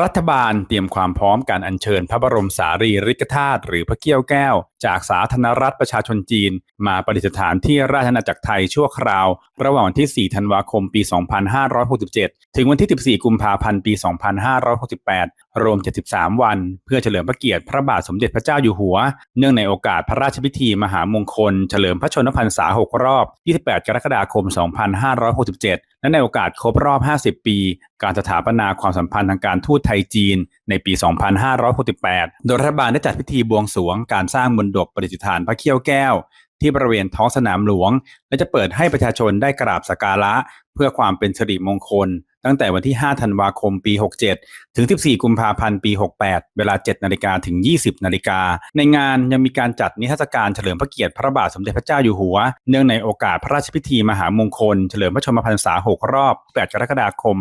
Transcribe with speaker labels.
Speaker 1: รัฐบาลเตรียมความพร้อมการอัญเชิญพระบรมสารีริกธาตุหรือพระเกี้ยวแก้วจากสาธารณรัฐประชาชนจีน มาประดิษฐานที่ราชอาณาจักรไทยชั่วคราว ระหว่างวันที่ 4 ธันวาคม ปี 2567 ถึงวันที่ 14 กุมภาพันธ์ ปี 2568 รวม 73 วัน เพื่อเฉลิมพระเกียรติพระบาทสมเด็จพระเจ้าอยู่หัว เนื่องในโอกาสพระราชพิธีมหามงคล เฉลิมพระชนมพรรษา 6 รอบ 28 กรกฎาคม 2567 และในโอกาสครบรอบ 50 ปี การสถาปนาความสัมพันธ์ทางการทูตไทยจีน ในปี 2568 โดยรัฐบาลได้จัดพิธีบวงสรวงการสร้างมณฑปประดิษฐานพระเขี้ยวแก้ว ที่บริเวณท้องสนามหลวง และจะเปิดให้ประชาชนได้กราบสักการะ เพื่อความเป็นสิริมงคล ตั้งแต่วันที่ 5 ธันวาคมปี 67 ถึง 14 กุมภาพันธ์ปี 68 เวลา 7 นาฬิกาถึง 20 นาฬิกา ในงานยังมีการจัดนิทรรศการเฉลิมพระเกียรติพระบาทสมเด็จพระเจ้าอยู่หัว เนื่องในโอกาสพระราชพิธีมหามงคล เฉลิมพระชนมพรรษา 6 รอบ 8 กรกฎาคม